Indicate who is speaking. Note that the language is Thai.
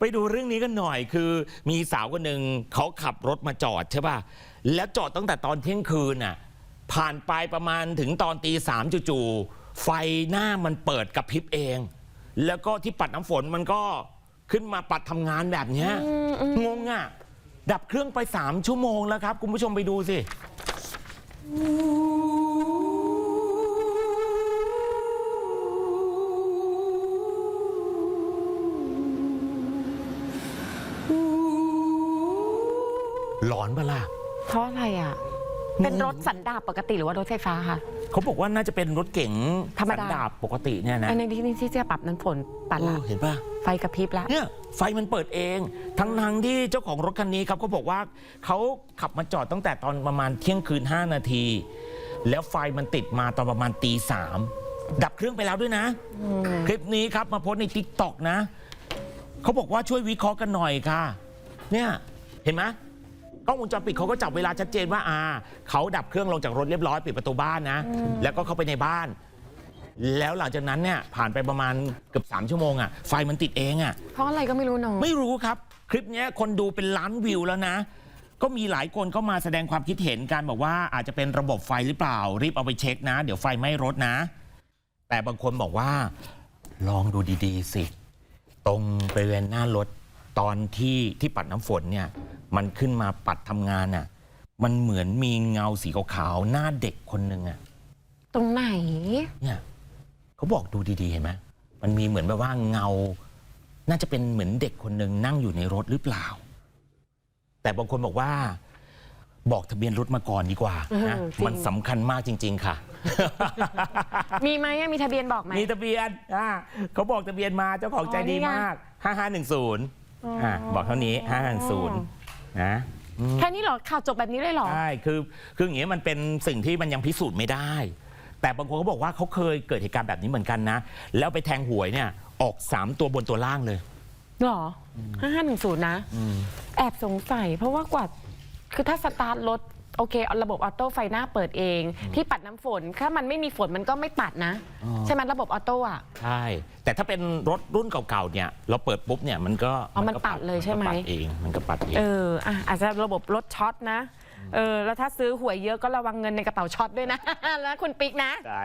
Speaker 1: ไปดูเรื่องนี้กันหน่อยคือมีสาวคนหนึ่งเขาขับรถมาจอดใช่ป่ะ แล้วจอดตั้งแต่ตอนเที่ยงคืนน่ะ ผ่านไปประมาณถึงตอนตีสามจู่ๆไฟหน้ามันเปิดกระพริบเอง แล้วก็ที่ปัดน้ำฝนมันก็ขึ้นมาปัดทำงานแบบเนี้ยงงอะ ดับเครื่องไป3ชั่วโมงแล้วครับ คุณผู้ชมไปดูสิ หลอนปะล่ะ
Speaker 2: เพราะอะไรอะ เป็นรถสันดาปปกติหรือว่ารถไฟฟ้าคะ
Speaker 1: เขาบอกว่าน่าจะเป็นรถเก๋ง
Speaker 2: ธรรมดา
Speaker 1: สันดาบปกติเนี่ยนะ
Speaker 2: อันนี้ที่ที่จะปรับน้ำฝนปัด
Speaker 1: เอ
Speaker 2: ละ
Speaker 1: อเห็นป่ะ
Speaker 2: ไฟกระพริบละ
Speaker 1: เนี่ยไฟมันเปิดเอง ทั้งทงๆที่เจ้าของรถคันนี้ครับก็บอกว่าเขาขับมาจอดตั้งแต่ตอนประมาณเที่ยงคืน 5 นาที แล้วไฟมันติดมาตอนประมาณตีสามดับเครื่องไปแล้วด้วยนะ คลิปนี้ครับมาโพสต์ในทิกตอกนะ เขาบอกว่าช่วยวิเคราะห์กันหน่อยค่ะ เนี่ย เห็นไหมก ล้องวงจรปิดเขาก็จับเวลาชัดเจนว่าอ่าเขาดับเครื่องลงจากรถเรียบร้อยปิดประตูบ้านนะ แล้วก็เข้าไปในบ้าน แล้วหลังจากนั้นเนี่ยผ่านไปประมาณเกือบ3ชั่วโมงอะ่ะไฟมันติดเองอะ
Speaker 2: เพราะอะไรก็ไม่รู้เนาะ
Speaker 1: ไม่รู้ครับ คลิปเนี้ยคนดูเป็นล้านวิวแล้วนะ ก็มีหลายคนก็มาแสดงความคิดเห็นกันบอกว่าอาจจะเป็นระบบไฟหรือเปล่า รีบเอาไปเช็คนะ เดี๋ยวไฟไหม้รถนะ แต่บางคนบอกว่า ลองดูดีๆสิ ตรงบริเวณหน้ารถตอนที่ที่ปัดน้ำฝนเนี่ย มันขึ้นมาปัดทำงานน่ะ มันเหมือนมีเงาสีขาวๆหน้าเด็กคนหนึ่งอะ
Speaker 2: ตรงไหน
Speaker 1: เนี่ยเขาบอกดูดีๆเห็นไหมมันมีเหมือนแบบว่าเงา น่าจะเป็นเหมือนเด็กคนหนึ่งนั่งอยู่ในรถหรือเปล่า แต่บางคนบอกว่า บอกทะเบียนรถมาก่อนดีกว่านะ
Speaker 2: เออจริง
Speaker 1: มันสำคัญมากจริง ๆ ค่ะ
Speaker 2: มีไหมอะมีทะเบียนบอกไหม
Speaker 1: มีทะเบียนอ่าเขาบอกทะเบียนมาเจ้าของใจดี
Speaker 2: อ๋อนี่ไง
Speaker 1: มาก 5510อ่าบอกเท่านี้ 5510 นะอืม
Speaker 2: แค่นี้เหรอข่าวจบแบบนี้เลยเหรอ
Speaker 1: ใช่ คือ คืออย่างเงี้ยมันเป็นสิ่งที่มันยังพิสูจน์ไม่ได้ แต่บางคนเขาบอกว่าเขาเคยเกิดเหตุการณ์แบบนี้เหมือนกันนะ แล้วไปแทงหวยเนี่ย ออก 3 ตัวบนตัวล่างเลย
Speaker 2: หรอห้าห้าหนึ่งศูนย์นะ
Speaker 1: อืม
Speaker 2: แอบสงสัย เพราะว่ากว่า คือถ้าสตาร์ทรถ โอเคเอาระบบออโต้ไฟหน้าเปิดเอง ที่ปัดน้ำฝนถ้ามันไม่มีฝนมันก็ไม่ปัดนะ
Speaker 1: อ๋อ
Speaker 2: ใช่ไหมระบบออโต้อะ
Speaker 1: ใช่ แต่ถ้าเป็นรถรุ่นเก่าๆเนี่ย เราเปิดปุ๊บเนี่ยมันก็
Speaker 2: อ๋อมัน
Speaker 1: ก็
Speaker 2: ปัดเลยใช่ไหม
Speaker 1: นก็ปัดเองมันก็ปัดเอง
Speaker 2: เอออะอาจจะระบบรถช็อตนะเออแล้วถ้าซื้อหวยเยอะก็ระวังเงินในกระเป๋าช็อตด้วยนะ แล้วคุณปิ๊กนะ
Speaker 1: ใช่